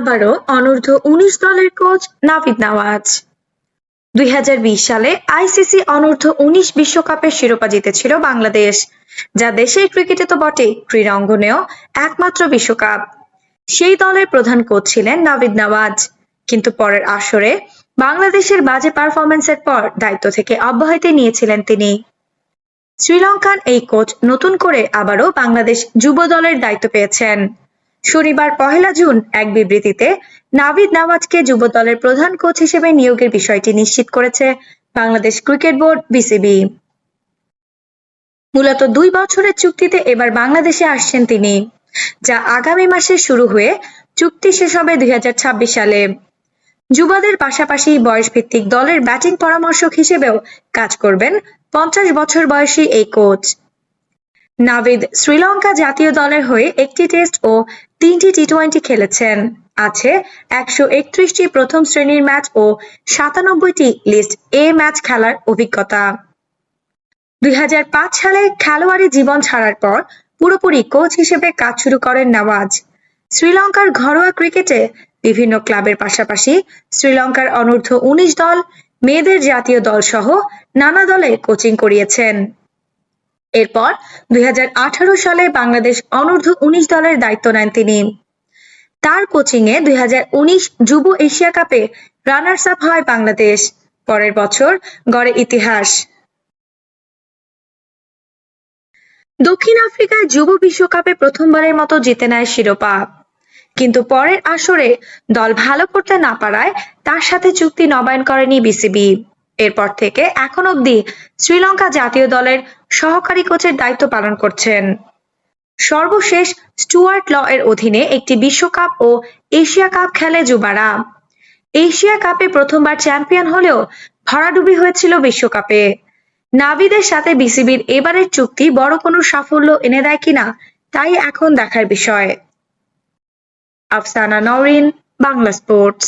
আবারও অনূর্ধ্ব উনিশ দলের কোচ নাভিদ নওয়াজ। দুই সালে আইসিসি অনূর্ধ্ব উনিশ বিশ্বকাপের শিরোপা জিতেছিল বাংলাদেশ, যা দেশের ক্রিকেটে তো বটে ক্রীড়া অঙ্গনেও একমাত্র বিশ্বকাপ। সেই দলের প্রধান কোচ ছিলেন নাভিদ নওয়াজ। কিন্তু পরের আসরে বাংলাদেশের বাজে পারফরমেন্সের পর দায়িত্ব থেকে অব্যাহতি নিয়েছিলেন তিনি। শ্রীলঙ্কান এই কোচ নতুন করে আবারও বাংলাদেশ যুব দলের দায়িত্ব পেয়েছেন। শনিবার পহেলা জুন এক বিবৃতিতে নাভিদ নওয়াজকে যুব দলের প্রধান কোচ হিসেবে নিয়োগের বিষয়টি নিশ্চিত করেছে বাংলাদেশ ক্রিকেট বোর্ড, বিসিবি। মূলত দুই বছরের চুক্তিতে এবার বাংলাদেশে আসছেন তিনি, যা আগামী মাসে শুরু হয়ে চুক্তি শেষ হবে দুই হাজার ছাব্বিশ সালে। যুবাদের পাশাপাশি বয়সভিত্তিক দলের ব্যাটিং পরামর্শক হিসেবেও কাজ করবেন পঞ্চাশ বছর বয়সী এই কোচ। নাভিদ শ্রীলঙ্কা জাতীয় দলের হয়ে একটি টেস্ট ও তিনটি টি টোয়েন্টি খেলেছেন। আছে একশো একত্রিশটি প্রথম শ্রেণির ম্যাচ ও সাতানব্বইটি লিস্ট এ ম্যাচ খেলার অভিজ্ঞতা। দুই হাজার পাঁচ সালে খেলোয়াড়ি জীবন ছাড়ার পর পুরোপুরি কোচ হিসেবে কাজ শুরু করেন নওয়াজ। শ্রীলঙ্কার ঘরোয়া ক্রিকেটে বিভিন্ন ক্লাবের পাশাপাশি শ্রীলঙ্কার অনূর্ধ্ব উনিশ দল, মেয়েদের জাতীয় দল সহ নানা দলে কোচিং করিয়েছেন। এরপর দুই হাজার আঠারো সালে বাংলাদেশ অনূর্ধ্ব উনিশ দলের দায়িত্ব নেন তিনি। তার কোচিংয়ে দুই হাজার উনিশ যুব এশিয়া কাপে রানার্স আপ হয় বাংলাদেশ। পরের বছর গড়ে ইতিহাস। দক্ষিণ আফ্রিকায় যুব বিশ্বকাপে প্রথমবারের মতো জিতে নেয় শিরোপা। কিন্তু পরের আসরে দল ভালো করতে না পারায় তার সাথে চুক্তি নবায়ন করেনি বিসিবি। এরপর থেকে এখন অবধি শ্রীলঙ্কা জাতীয় দলের সহকারী কোচের দায়িত্ব পালন করছেন। সর্বশেষ স্টুয়ার্ট ল এর অধীনে একটি বিশ্বকাপ ও এশিয়া কাপ খেলে যুবারা। এশিয়া কাপে প্রথমবার চ্যাম্পিয়ন হলেও ভরাডুবি হয়েছিল বিশ্বকাপে। নাবিদের সাথে বিসিবির এবারের চুক্তি বড় কোনো সাফল্য এনে দেয় কিনা, তাই এখন দেখার বিষয়। আফসানা নরিন বাংলা স্পোর্টস।